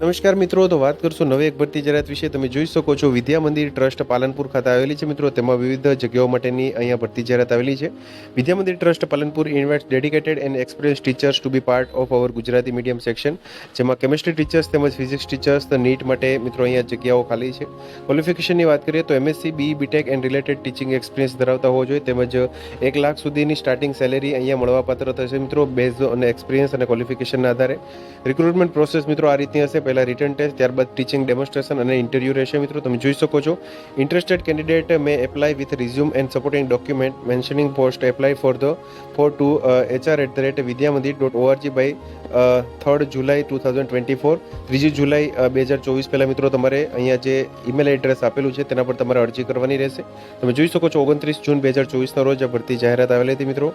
નમસ્કાર મિત્રો, તો વાત કરશું નવી એક ભરતી જાહેરાત વિશે. તમે જોઈ શકો છો, વિદ્યા મંદિર ટ્રસ્ટ પાલનપુર ખાતે આવેલી છે મિત્રો. તેમાં વિવિધ જગ્યાઓ માટેની અહીંયા ભરતી જાહેરાત આવેલી છે. Vidya Mandir trust Palanpur invites dedicated and experience teachers to be part of our Gujarati medium section, જેમાં કેમિસ્ટ્રી ટીચર્સ તેમજ ફિઝિક્સ ટીચર્સ નીટ માટે મિત્રો અહીંયા જગ્યાઓ ખાલી છે. ક્વોલિફિકેશનની વાત કરીએ તો MSc B BTech and related teaching experience ધરાવતા હોવો જોઈએ. તેમજ એક લાખ સુધીની સ્ટાર્ટિંગ સેલેરી અહીંયા મળવાપાત્ર થશે મિત્રો, બેઝ અને એક્સપિરિયન્સ અને ક્વોલિફિકેશનના આધારે. રિક્રુટમેન્ટ પ્રોસેસ મિત્રો આ રીતની હશે. પહેલા રિટર્ન ટેસ્ટ ત્યારબાદ ટીચિંગ ડેમોન્સ્ટ્રેશન અને ઇન્ટરવ્યૂ રહેશે મિત્રો, તમે જોઈ શકો છો. Interested candidate may apply with resume and supporting document mentioning post apply for the for to HR at the rate Vidyamandir dot ORG by third July two thousand twenty four ત્રીજી જુલાઈ બે હજાર ચોવીસ પહેલાં મિત્રો, તમારે અહીંયા જે ઈમેલ એડ્રેસ આપેલું છે, તેના પર તમારે અરજી કરવાની રહેશે. તમે જોઈ શકો છો, ઓગણત્રીસ જૂન બે હજાર ચોવીસના રોજ આ ભરતી જાહેરાત આવેલી હતી મિત્રો,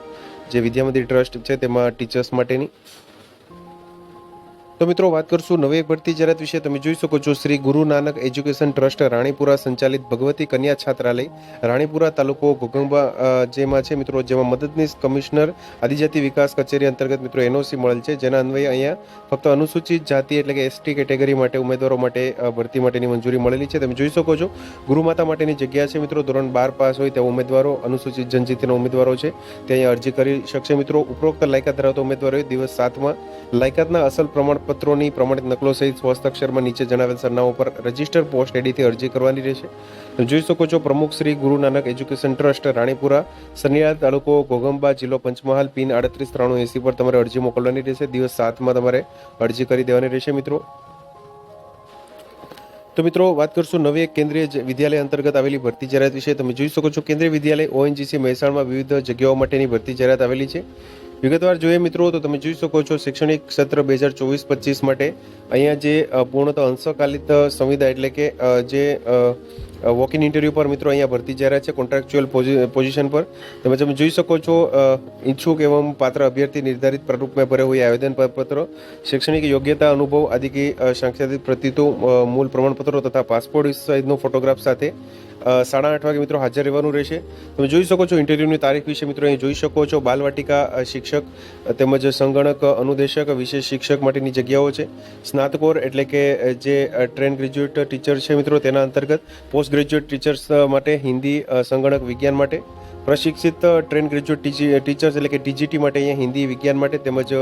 જે વિદ્યામંદિર ટ્રસ્ટ છે, તેમાં ટીચર્સ માટેની. તો મિત્રો વાત કરશું નવી એક ભરતી જાહેરાત વિશે. તમે જોઈ શકો છો શ્રી ગુરુ નાનક એજ્યુકેશન ટ્રસ્ટ રાણીપુરા સંચાલિત ભગવતી કન્યા છાત્રાલય. રાણીપુરા તાલુકો ઘોગંબા જેમાં છે મિત્રો, જેમાં મદદનીશ કમિશનર આદિજાતિ વિકાસ કચેરી અંતર્ગત મિત્રો એનઓસી મળેલ છે, જેના અન્વયે અહીંયા ફક્ત અનુસૂચિત જાતિ એટલે કે એસટી કેટેગરી માટે, ઉમેદવારો માટે ભરતી માટેની મંજૂરી મળેલી છે. તમે જોઈ શકો છો, ગુરુમાતા માટેની જગ્યા છે મિત્રો, ધોરણ બાર પાસ હોય તેવા ઉમેદવારો, અનુસૂચિત જનજાતિના ઉમેદવારો છે. તે અરજી કરી શકશે મિત્રો. ઉપરોક્ત લાયકાત ધરાવતા ઉમેદવારોએ દિવસ સાતમાં લાયકાતના અસલ પ્રમાણપત્રોની પ્રમાણિત નકલો સહિત સ્વહસ્તાક્ષરમાં નીચે જણાવેલ સરનામા પર રજિસ્ટર પોસ્ટ એડીથી અરજી કરવાની રહેશે. જોઈ શકો છો, પ્રમુખ શ્રી ગુરુ નાનક એજ્યુકેશન ટ્રસ્ટ, રાણીપુરા સનિયાદ તાલુકો ઘોગંબા, જિલ્લો પંચમહાલ, પિન આડત્રીસ ત્રાણું એસી પર તમારે અરજી મોકલવાની રહેશે. દિવસ સાતમાં તમારે અરજી કરી દેવાની રહેશે મિત્રો. તો મિત્રો, વાત કરશું નવી એક કેન્દ્રીય વિદ્યાલય અંતર્ગત આવેલી ભરતી જાહેરાત વિશે. તમે જોઈ શકો છો, કેન્દ્રીય વિદ્યાલય ઓએનજીસી મહેસાણામાં વિવિધ જગ્યાઓ માટેની ભરતી જાહેરાત આવેલી છે. વિગતવાર જોઈએ મિત્રો, તો તમે જોઈ શકો છો શૈક્ષણિક સત્ર બે હજાર ચોવીસ પચીસ માટે અહીંયા જે પૂર્ણતઃ અંશકાલિત સંવિધા એટલે કે જે વોક ઇન ઇન્ટરવ્યૂ પર મિત્રો અહીંયા ભરતી જાહેરાત છે કોન્ટ્રાક્ચ્યુઅલ પોઝિશન પર. તમે તમે જોઈ શકો છો ઈચ્છુક એવમ પાત્ર અભ્યર્થી નિર્ધારિત પ્રરૂપમાં ભરે હોય આવેદન પત્ર, શૈક્ષણિક યોગ્યતા, અનુભવ આદિ કે સાંખ્યાધિક પ્રતિતો મૂળ પ્રમાણપત્રો તથા પાસપોર્ટ સહિતનો ફોટોગ્રાફ સાથે સાડા આઠ વાગે મિત્રો હાજર રહેવાનું રહેશે. તમે જોઈ શકો છો ઇન્ટરવ્યૂની તારીખ વિશે મિત્રો અહીં જોઈ શકો છો. બાલવાટિકા શિક્ષક તેમજ સંગણક અનુદેશક, વિશેષ શિક્ષક માટેની જગ્યાઓ છે. સ્નાતકોર એટલે કે જે ટ્રેન ગ્રેજ્યુએટ ટીચર છે મિત્રો તેના અંતર્ગત. પોસ્ટ ગ્રેજ્યુએટ ટીચર્સ માટે હિન્દી સંગણક વિજ્ઞાન માટે. પ્રશિક્ષિત ટ્રેન ગ્રેજ્યુએટ ટીચર્સ એટલે કે ટીજીટી માટે અહીંયા હિન્દી વિજ્ઞાન માટે તેમજ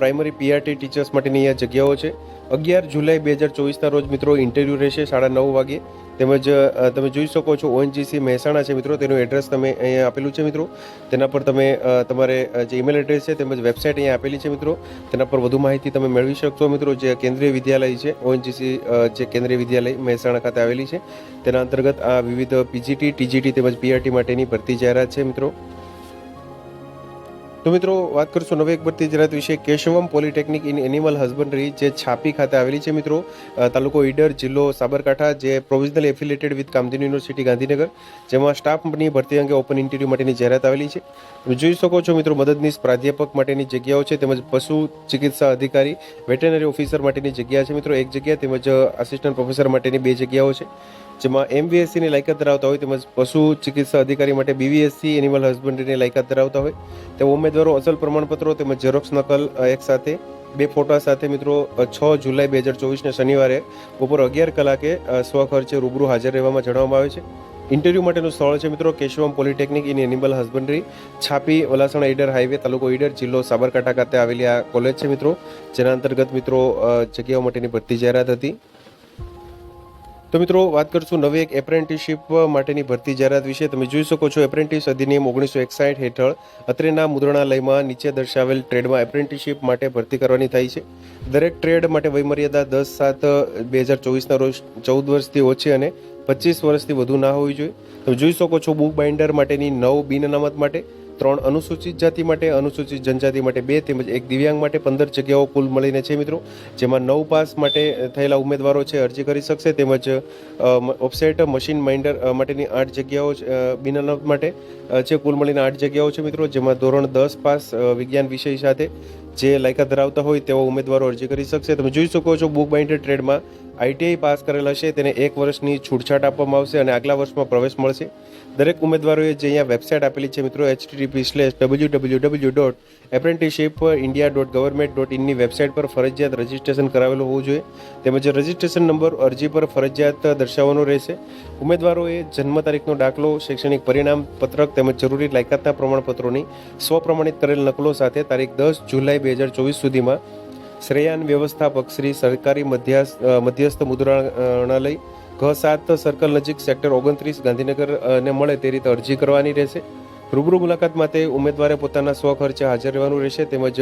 પ્રાઇમરી પીઆરટી ટીચર્સ માટેની અહીંયા જગ્યાઓ છે. અગિયાર જુલાઈ બે હજાર ચોવીસના રોજ મિત્રો ઇન્ટરવ્યૂ રહેશે સાડા નવ વાગે. તેમજ તમે જોઈ શકો છો ઓએનજીસી મહેસાણા છે મિત્રો. તેનું એડ્રેસ તમે અહીંયા આપેલું છે મિત્રો. તેના પર તમે તમારે જે ઈમેલ એડ્રેસ છે તેમજ વેબસાઇટ અહીંયા આપેલી છે મિત્રો. તેના પર વધુ માહિતી તમે મેળવી શકશો મિત્રો. જે કેન્દ્રીય વિદ્યાલય છે, ઓએનજીસી જે કેન્દ્રીય વિદ્યાલય મહેસાણા ખાતે આવેલી છે. તેના અંતર્ગત આ વિવિધ પીજીટી, ટીજીટી તેમજ પીઆરટી માટેની ભરતી જાહેરાત છે મિત્રો. તો મિત્રો, વાત કરશું નવી એક ભરતી જાહેરાત વિશે. Keshavam polytechnic in animal husbandry જે છાપી ખાતે આવેલી છે મિત્રો. તાલુકો ઈડર જિલ્લો સાબરકાંઠા, જે provisional affiliated with Kamdhenu university Gandhinagar, જેમાં સ્ટાફની ભરતી અંગે ઓપન ઇન્ટરવ્યૂ માટેની જાહેરાત આવેલી છે. તમે જોઈ શકો છો મિત્રો, મદદનીશ પ્રાધ્યાપક માટેની જગ્યાઓ છે, તેમજ પશુ ચિકિત્સા અધિકારી, વેટેનરી ઓફિસર માટેની જગ્યા છે મિત્રો, એક જગ્યા, તેમજ આસિસ્ટન્ટ પ્રોફેસર માટેની બે જગ્યાઓ છે. જેમાં એમબીએસસીની લાયકાત ધરાવતા હોય તેમજ પશુ ચિકિત્સા અધિકારી માટે બીવીએસસી એનિમલ હસબન્ડરીની લાયકાત ધરાવતા હોય તેવા ઉમેદવારો અસલ પ્રમાણપત્રો તેમજ ઝેરોક્સ નકલ એક સાથે, બે ફોટા સાથે મિત્રો છ જુલાઈ બે હજાર ચોવીસને શનિવારે બપોર અગિયાર કલાકે સ્વખર્ચે રૂબરૂ હાજર રહેવામાં જણાવવામાં આવે છે. ઇન્ટરવ્યૂ માટેનું સ્થળ છે મિત્રો Keshavam polytechnic in animal husbandry Chhapi, Valasana Idar highway, તાલુકો ઈડર, જિલ્લો સાબરકાંઠા ખાતે આવેલી આ કોલેજ છે મિત્રો. જેના અંતર્ગત મિત્રો જગ્યાઓ માટેની ભરતી જાહેરાત હતી. તો મિત્રો, વાત કરશું નવી એક એપ્રેન્ટિસશીપ માટેની ભરતી જાહેરાત વિશે. તમે જોઈ શકો છો, એપ્રેન્ટિસ અધિનિયમ ઓગણીસો એકસાઠ હેઠળ અત્રેના મુદ્રણાલયમાં નીચે દર્શાવેલ ટ્રેડમાં એપ્રેન્ટિસશીપ માટે ભરતી કરવાની થાય છે. દરેક ટ્રેડ માટે વયમર્યાદા દસ, સાત, બે હજાર ચોવીસના રોજ ચૌદ વર્ષથી ઓછી અને પચીસ વર્ષથી વધુ ના હોવી જોઈએ. તમે જોઈ શકો છો બુક બાઇન્ડર માટેની નવ બિન અનામત માટે ત્રણ અનુસૂચિત જાતિ માટે અનુસૂચિત જનજાતિ માટે બે તેમજ એક દિવ્યાંગ માટે પંદર જગ્યાઓ કુલ મળીને છે મિત્રો. જેમાં નવ પાસ માટે થયેલા ઉમેદવારો છે અરજી કરી શકશે. તેમજ ઓફસેટ મશીન માઇન્ડર માટેની આઠ જગ્યાઓ છે, માટે છે કુલ મળીને આઠ જગ્યાઓ છે મિત્રો. જેમાં ધોરણ દસ પાસ વિજ્ઞાન વિષય સાથે જે લાયકાત ધરાવતા હોય તેવા ઉમેદવારો અરજી કરી શકશે. તમે જોઈ શકો છો બુક બાઇન્ડર ટ્રેડમાં આઈટીઆઈ પાસ કરેલ હશે. તેને એક વર્ષની છૂટછાટ આપવામાં આવશે અને આગલા વર્ષમાં પ્રવેશ મળશે. દરેક ઉમેદવારોએ જે અહીંયા વેબસાઇટ આપેલી છે મિત્રો HTTP slash W W W dot apprenticeship India dot government dot ઇનની website પર ફરજિયાત રજિસ્ટ્રેશન કરાવેલું હોવું જોઈએ. તેમજ રજિસ્ટ્રેશન નંબર અરજી પર ફરજિયાત દર્શાવવાનો રહેશે. ઉમેદવારોએ જન્મ તારીખનો દાખલો, શૈક્ષણિક પરિણામ, પત્રક તેમજ જરૂરી લાયકાતના પ્રમાણપત્રોની સ્વપ્રમાણિત કરેલ નકલો સાથે તારીખ દસ જુલાઈ બે હજાર ચોવીસ સુધીમાં શ્રેયાન વ્યવસ્થાપક શ્રી સરકારી મધ્યસ્થ મુદ્રણાલય, ઘ સાત સર્કલ નજીક સેક્ટર ઓગણત્રીસ ગાંધીનગર ને મળે તે રીતે અરજી કરવાની રહેશે. રૂબરૂ મુલાકાત માટે ઉમેદવારે પોતાના સ્વખર્ચે હાજર રહેવાનું રહેશે તેમજ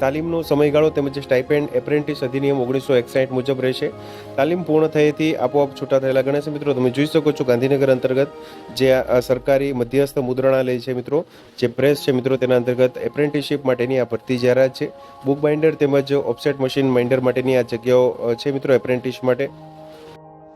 તાલીમનો સમયગાળો તેમજ સ્ટાઇપેન્ડ એપ્રેન્ટિસ અધિનિયમ ઓગણીસો એકસાઠ મુજબ રહેશે. તાલીમ પૂર્ણ થયેથી આપોઆપ છૂટા થયેલા ગણેશ મિત્રો, તમે જોઈ શકો છો ગાંધીનગર અંતર્ગત જે આ સરકારી મધ્યસ્થ મુદ્રણાલય છે મિત્રો, જે પ્રેસ છે મિત્રો તેના અંતર્ગત એપ્રેન્ટિસશીપ માટેની આ ભરતી જાહેરાત છે. બુક બાઇન્ડર તેમજ ઓફસેટ મશીન માઇન્ડર માટેની આ જગ્યાઓ છે મિત્રો એપ્રેન્ટિસ માટે.